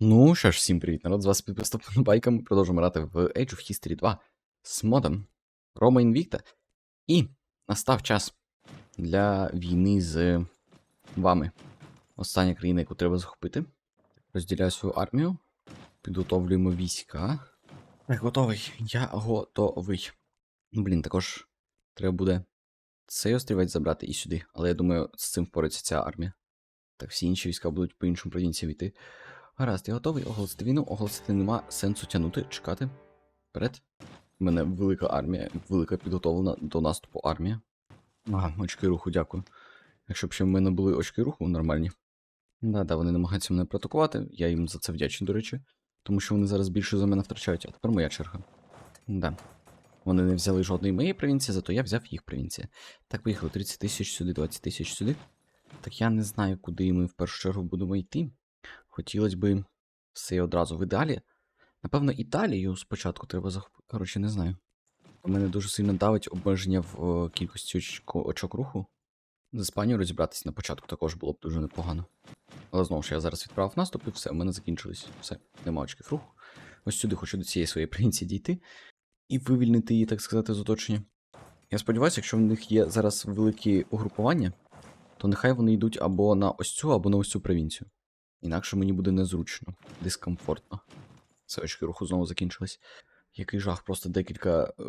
Ну що ж, всім привіт, народ, з вас підписав байка. Ми продовжуємо грати в Age of History 2 з модом Рома Invicta. І настав час для війни з вами. Остання країна, яку треба захопити. Розділяю свою армію. Підготовлюємо війська. Так, готовий. Я готовий. Ну, блін, також треба буде цей острівець забрати і сюди. Але я думаю, з цим впорається ця армія. Так, всі інші війська будуть по іншим провінціям йти. Гаразд, я готовий оголосити війну, оголосити нема сенсу тягнути, чекати. Вперед. У мене велика армія, велика підготовлена до наступу армія. Ага, очки руху, дякую. Якщо б ще в мене були очки руху нормальні. Да-да, вони намагаються мене протокувати, я їм за це вдячний, до речі, тому що вони зараз більше за мене втрачають, а тепер моя черга. Да. Вони не взяли жодної моєї провінції, зато я взяв їх провінції. Так, поїхали 30 тисяч сюди, 20 тисяч сюди. Так я не знаю, куди ми в першу чергу будемо йти. Хотілося би все одразу в ідеалі. Напевно, Італію спочатку треба захопити. Коротше, не знаю. У мене дуже сильно давить обмеження в о, кількості очко- очок руху. З Іспанією розібратись на початку також було б дуже непогано. Але знову ж я зараз відправив наступ і все, в мене закінчилось. Все, нема очків руху. Ось сюди хочу до цієї своєї провінції дійти і вивільнити її, так сказати, з оточення. Я сподіваюся, якщо в них є зараз великі угрупування, то нехай вони йдуть або на ось цю, або на ось цю провінцію. Інакше мені буде незручно, дискомфортно. Все, очки руху знову закінчились. Який жах, просто декілька е,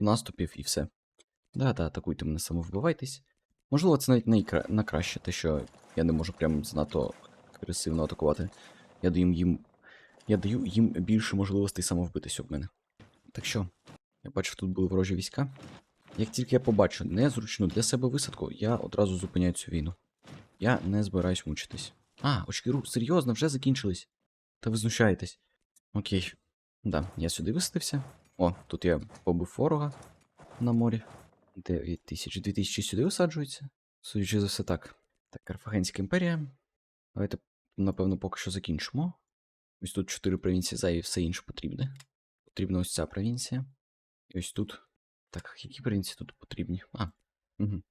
наступів і все. Да-да, атакуйте мене самовбивайтесь. Можливо, це навіть найкра... на краще, те, що я не можу прям занадто агресивно атакувати. Я даю їм. Я даю їм більше можливостей самовбитись об мене. Так що, я бачив, тут були ворожі війська. Як тільки я побачу незручну для себе висадку, я одразу зупиняю цю війну. Я не збираюсь мучитись. А, очки серйозно, вже закінчились. Та ви знущаєтесь. Окей. Да, я сюди висадився. О, тут я побив ворога на морі. 9 тисяч, 2 тисячі сюди висаджуються. Судячи за все так. Так, Карфагенська імперія. Давайте, напевно, поки що закінчимо. Ось тут 4 провінції за і все інше потрібне. Потрібна ось ця провінція. І ось тут. Так, які провінції тут потрібні? А. Угу.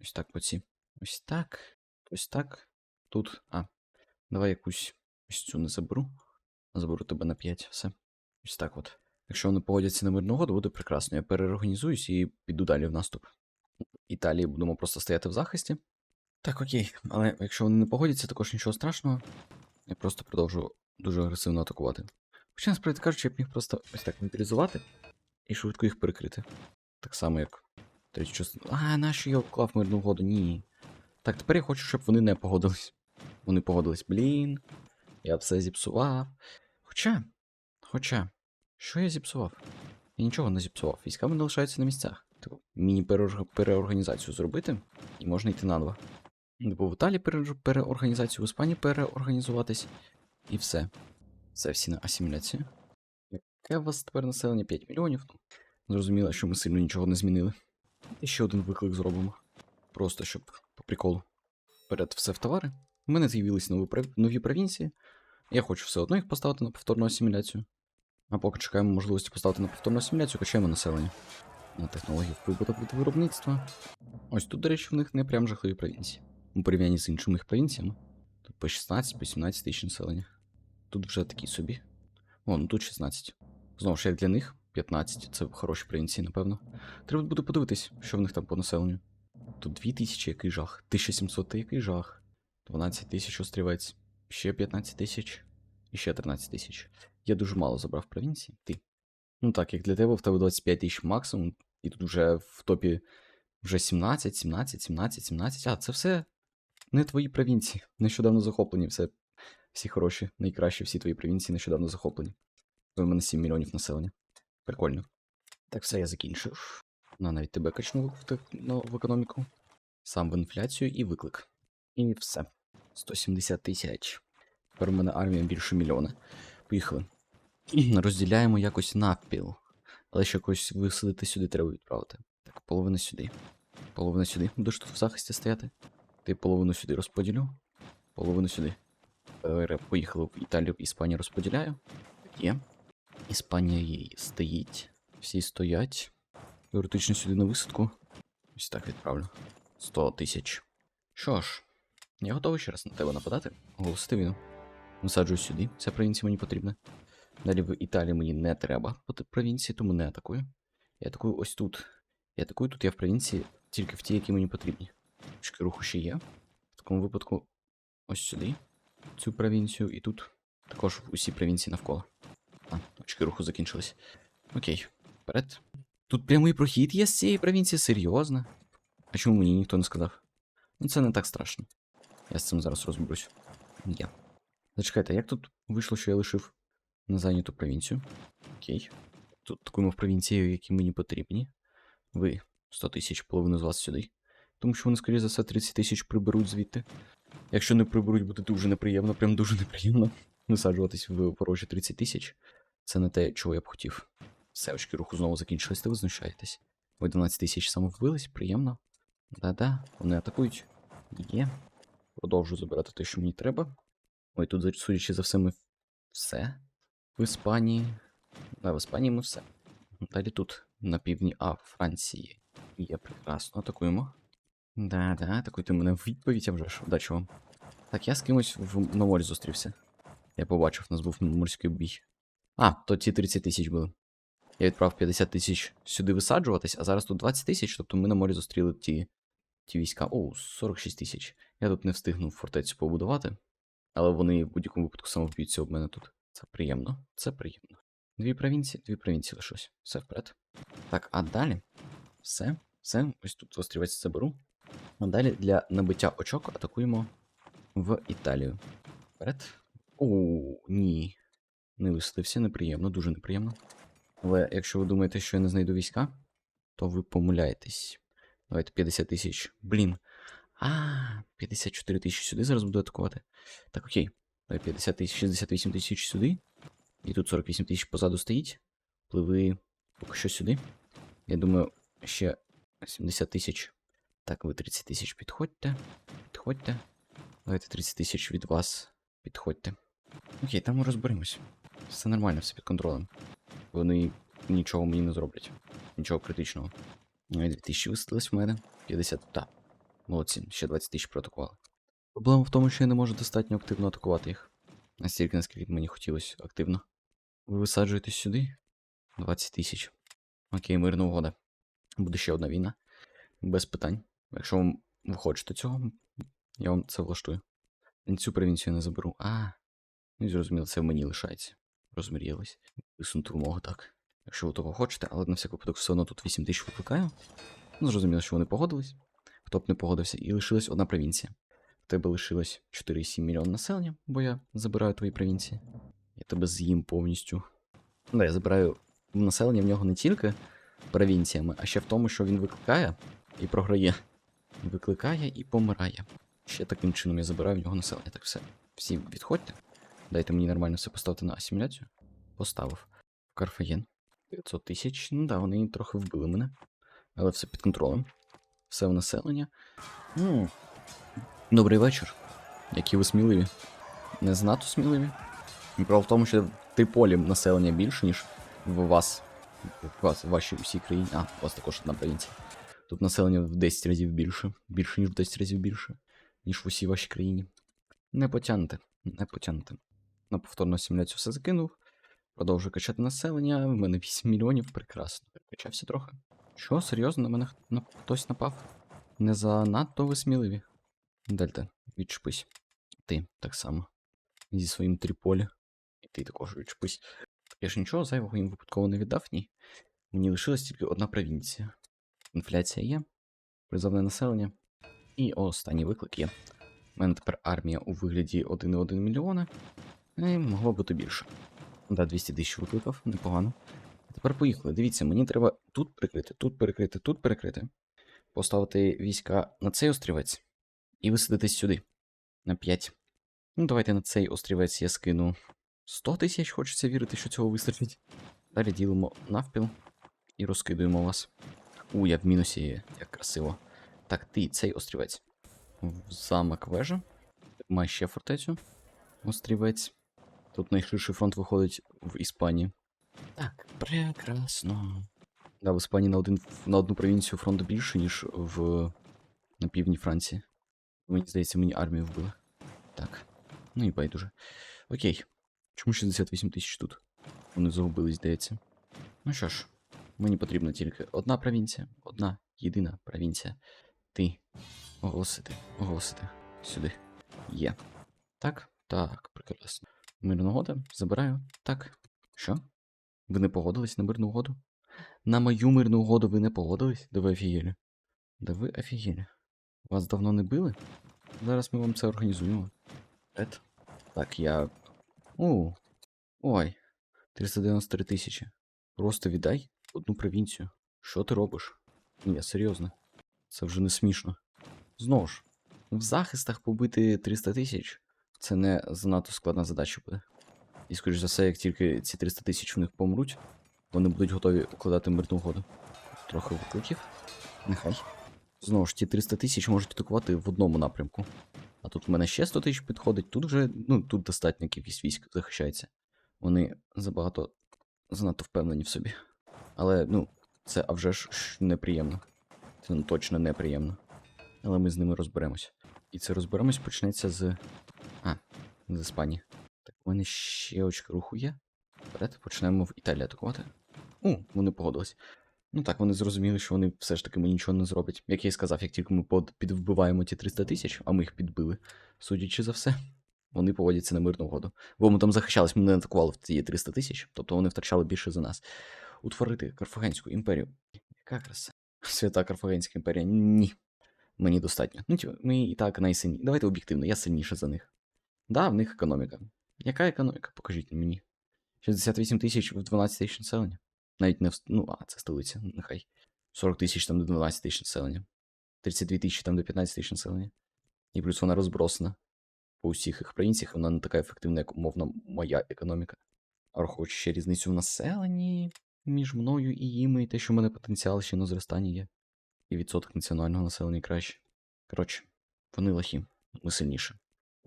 Ось так оці. Ось так. Ось так. Тут. А. Давай якусь ось цю не заберу. Заберу тебе на 5, все. Ось так от. Якщо вони погодяться на мирну угоду, буде прекрасно. Я переорганізуюсь і піду далі в наступ. Італії будемо просто стояти в захисті. Так, окей. Але якщо вони не погодяться, також нічого страшного. Я просто продовжу дуже агресивно атакувати. Хоча, насправді кажучи, я б міг просто ось так мобілізувати і швидко їх перекрити. Так само, як третю частину. А, нащо я вклав мирну угоду? Ні. Так, тепер я хочу, щоб вони не погодились. Вони погодились, блін. Я все зіпсував. Хоча. Хоча. Що я зіпсував? Я нічого не зіпсував. Війська мене лишаються на місцях. Типу, міні-переорганізацію зробити, і можна йти на два. Типу, в Італії переорганізацію, в Іспанії переорганізуватись. І все. Це всі на асиміляцію. Яке у вас тепер населення? 5 мільйонів. Зрозуміло, що ми сильно нічого не змінили. І ще один виклик зробимо. Просто щоб по приколу. Вперед все в товари. У мене з'явились нові, нові провінції. Я хочу все одно їх поставити на повторну асиміляцію. А поки чекаємо можливості поставити на повторну асиміляцію, качаємо населення. На технологію впливу від виробництва. Ось тут, до речі, в них не прям жахливі провінції. У порівнянні з іншими їх провінціями. Тут по 16, по тисяч населення. Тут вже такі собі. О, ну тут 16. Знову ж як для них 15. Це хороші провінції, напевно. Треба буде подивитись, що в них там по населенню. Тут 2000, який жах. 1700, та який жах. 12 тисяч острівець. Ще 15 тисяч. І ще 13 тисяч. Я дуже мало забрав провінцій. Ти. Ну так, як для тебе, в тебе 25 тисяч максимум, і тут вже в топі вже 17, 17, 17, 17. А, це все не твої провінції. Нещодавно захоплені. Все. Всі хороші, найкращі всі твої провінції нещодавно захоплені. У мене 7 мільйонів населення. Прикольно. Так, все, я закінчив. На навіть тебе качну в, ну, в економіку. Сам в інфляцію і виклик. І все. 170 тисяч. Тепер у мене армія більше мільйона. Поїхали. Розділяємо якось навпіл. Але ще якось висадити сюди треба відправити. Так, половина сюди. Половина сюди. Будеш тут в захисті стояти. Ти половину сюди розподілю. Половину сюди. Е, Поїхали в Італію, Іспанію розподіляю. Є. Іспанія їй стоїть. Всі стоять. Теоретично сюди на висадку. Ось так відправлю. 100 тисяч. Що ж, я готовий ще раз на тебе нападати. Оголосити війну. Висаджую сюди. Ця провінція мені потрібна. Далі в Італії мені не треба бути провінції, тому не атакую. Я атакую ось тут. Я атакую тут, я в провінції тільки в ті, які мені потрібні. Точки руху ще є. В такому випадку ось сюди, цю провінцію, і тут також усі провінції навколо. А, точки руху закінчились. Окей, вперед. Тут прямий прохід є з цієї провінції, серйозно. А чому мені ніхто не сказав? Ну це не так страшно. Я з цим зараз розберусь. Є. Зачекайте, як тут вийшло, що я лишив незайняту провінцію? Окей. Тут такуємо в провінції, які мені потрібні. Ви 100 тисяч, половину з вас сюди. Тому що вони, скоріше за все, 30 тисяч приберуть звідти. Якщо не приберуть, буде дуже неприємно, прям дуже неприємно висаджуватись в ворожі 30 тисяч. Це не те, чого я б хотів. Все, очки руху знову закінчились, та ви знущаєтесь. Ви 12 тисяч самовбились, приємно. Да-да, вони атакують. Є. Продовжу забирати те, що мені треба. Ой, тут, судячи за все, ми все. В Іспанії. Да, в Іспанії ми все. Далі тут, на півдні А, Франції. Є прекрасно, атакуємо. Да-да, атакуйте мене в відповідь, а вже ж. Удачі вам. Так, я з кимось в, на морі зустрівся. Я побачив, у нас був морський бій. А, то ті 30 тисяч були. Я відправив 50 тисяч сюди висаджуватись, а зараз тут 20 тисяч, тобто ми на морі зустріли ті, ті війська. О, 46 тисяч. Я тут не встигнув фортецю побудувати, але вони в будь-якому випадку самовб'ються об мене тут. Це приємно, це приємно. Дві провінції, дві провінції лишилось. Все вперед. Так, а далі. Все, все, ось тут острівець заберу. А далі для набиття очок атакуємо в Італію. Вперед. О, ні. Не висадився, неприємно, дуже неприємно. Але якщо ви думаєте, що я не знайду війська, то ви помиляєтесь. Давайте 50 тисяч. Блін. А, 54 тисячі сюди зараз буду атакувати. Так, окей. Давай 50 тисяч, 68 тисяч сюди. І тут 48 тисяч позаду стоїть. Пливи поки що сюди. Я думаю, ще 70 тисяч. Так, ви 30 тисяч підходьте. Підходьте. Давайте 30 тисяч від вас. Підходьте. Окей, там ми розберемось. Все нормально, все під контролем. Вони нічого мені не зроблять. Нічого критичного. Ну, і 2000 висадились в мене. 50. Так. Молодці, ще 20 тисяч проатакували. Проблема в тому, що я не можу достатньо активно атакувати їх. Настільки, наскільки мені хотілося активно. Ви висаджуєтесь сюди? 20 тисяч. Окей, мирна угода. Буде ще одна війна. Без питань. Якщо вам ви хочете цього, я вам це влаштую. Цю провінцію не заберу. А. Ну зрозуміло, це в мені лишається. Розмір'ялись. Висунути вимогу так. Якщо ви того хочете, але на всяк випадок все одно тут 8 тисяч викликаю. Ну, зрозуміло, що вони погодились. Хто б не погодився, і лишилась одна провінція. В тебе лишилось 4,7 мільйон населення, бо я забираю твої провінції. Я тебе з'їм повністю. Да, я забираю населення в нього не тільки провінціями, а ще в тому, що він викликає і програє. Викликає і помирає. Ще таким чином я забираю в нього населення. Так все. Всі відходьте. Дайте мені нормально все поставити на асиміляцію. Поставив. Карфаген. 900 тисяч. Ну да, вони трохи вбили мене. Але все під контролем. Все в населення. М. Добрий вечір. Які ви сміливі. Не знато сміливі. Справа в тому, що в Триполі населення більше, ніж в вас. В вашій усій країні. А, у вас також одна провінція. Тут населення в 10 разів більше. Більше, ніж в 10 разів більше, ніж в усій вашій країні. Не потягнете. Не потягнете. На повторну асиміляцію все закинув. Продовжую качати населення. В мене 8 мільйонів. Прекрасно. Качався трохи. Що, серйозно, на мене хтось напав? Не занадто ви сміливі. Дельта, відчепись. Ти так само. Зі своїм тріполі. І ти також відчепись. Я ж нічого зайвого їм випадково не віддав, ні. Мені лишилась тільки одна провінція. Інфляція є, призовне населення. І останній виклик є. У мене тепер армія у вигляді 1,1 мільйона. І могло бути більше. Да, 200 тисяч викликав, непогано. Тепер поїхали. Дивіться, мені треба тут перекрити, тут перекрити, тут перекрити. Поставити війська на цей острівець і висадитись сюди. На 5. Ну, давайте на цей острівець я скину 100 тисяч, хочеться вірити, що цього вистачить. Далі ділимо навпіл і розкидуємо вас. У, я в мінусі, як красиво. Так, ти цей острівець. В замок вежа. Має ще фортецю. Острівець. Тут найширший фронт виходить в Іспанії. Так, прекрасно. Да, в Іспанії на, один, на одну провінцію фронту більше, ніж в на півдні Франції. Мені здається, мені армію вбили. Так. Ну і байдуже. Окей. Чому 68 тисяч тут? Вони загубились, здається. Ну що ж, мені потрібна тільки одна провінція, одна єдина провінція. Ти. Оголосити, оголосити. Сюди. Є. Так, так, прекрасно. Мирна угода, забираю. Так. Що? Ви не погодились на мирну угоду? На мою мирну угоду ви не погодились? Да ви офігели. Да ви офігели. Вас давно не били? Зараз ми вам це організуємо. Ет. Так, я. О. Ой. 393 тисячі. Просто віддай одну провінцію. Що ти робиш? Ні, серйозно. Це вже не смішно. Знову ж, в захистах побити 300 тисяч це не занадто складна задача буде. І, скоріш за все, як тільки ці 300 тисяч у них помруть, вони будуть готові укладати мирну угоду. Трохи викликів. Нехай. Знову ж, ті 300 тисяч можуть атакувати в одному напрямку. А тут в мене ще 100 тисяч підходить, тут вже, ну, тут достатня кількість військ захищається. Вони забагато занадто впевнені в собі. Але, ну, це а вже ж ж неприємно. Це ну, точно неприємно. Але ми з ними розберемось. І це розберемось почнеться з. А, з Іспанії. Так, у мене ще очка руху є. Вперед, почнемо в Італії атакувати. У, вони погодились. Ну так, вони зрозуміли, що вони все ж таки ми нічого не зроблять. Як я і сказав, як тільки ми підвбиваємо ті 300 тисяч, а ми їх підбили, судячи за все, вони поводяться на мирну угоду. Бо ми там захищались, ми не атакували в ці 300 тисяч, тобто вони втрачали більше за нас. Утворити Карфагенську імперію. Яка краса? Свята Карфагенська імперія. Ні. Мені достатньо. Ну, типу, ми і так найсильніші. Давайте об'єктивно, я сильніше за них. Да, в них економіка. Яка економіка? Покажіть мені. 68 тисяч в 12 тисяч населення. Навіть не в... Ну, а, це столиця, нехай. 40 тисяч там до 12 тисяч населення. 32 тисячі там до 15 тисяч населення. І плюс вона розбросана по усіх їх провінціях, вона не така ефективна, як умовно моя економіка. А враховуючи ще різницю в населенні між мною і їми, і те, що в мене потенціал ще на зростання є. І відсоток національного населення краще. Коротше, вони лохі, ми сильніше.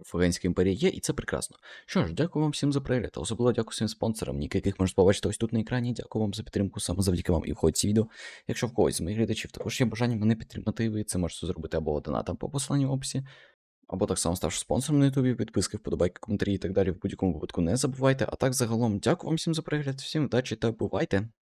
Фагенська імперія є, і це прекрасно. Що ж, дякую вам всім за перегляд, особливо дякую всім спонсорам, яких можете побачити ось тут на екрані. Дякую вам за підтримку, саме завдяки вам і входить ці відео. Якщо в когось з моїх глядачів також є бажання мене підтримати, ви це можете зробити або донатом по посиланню в описі, або так само ставши спонсором на ютубі, підписки, вподобайки, коментарі і так далі. В будь-якому випадку не забувайте. А так загалом, дякую вам всім за перегляд, всім удачі та бувайте!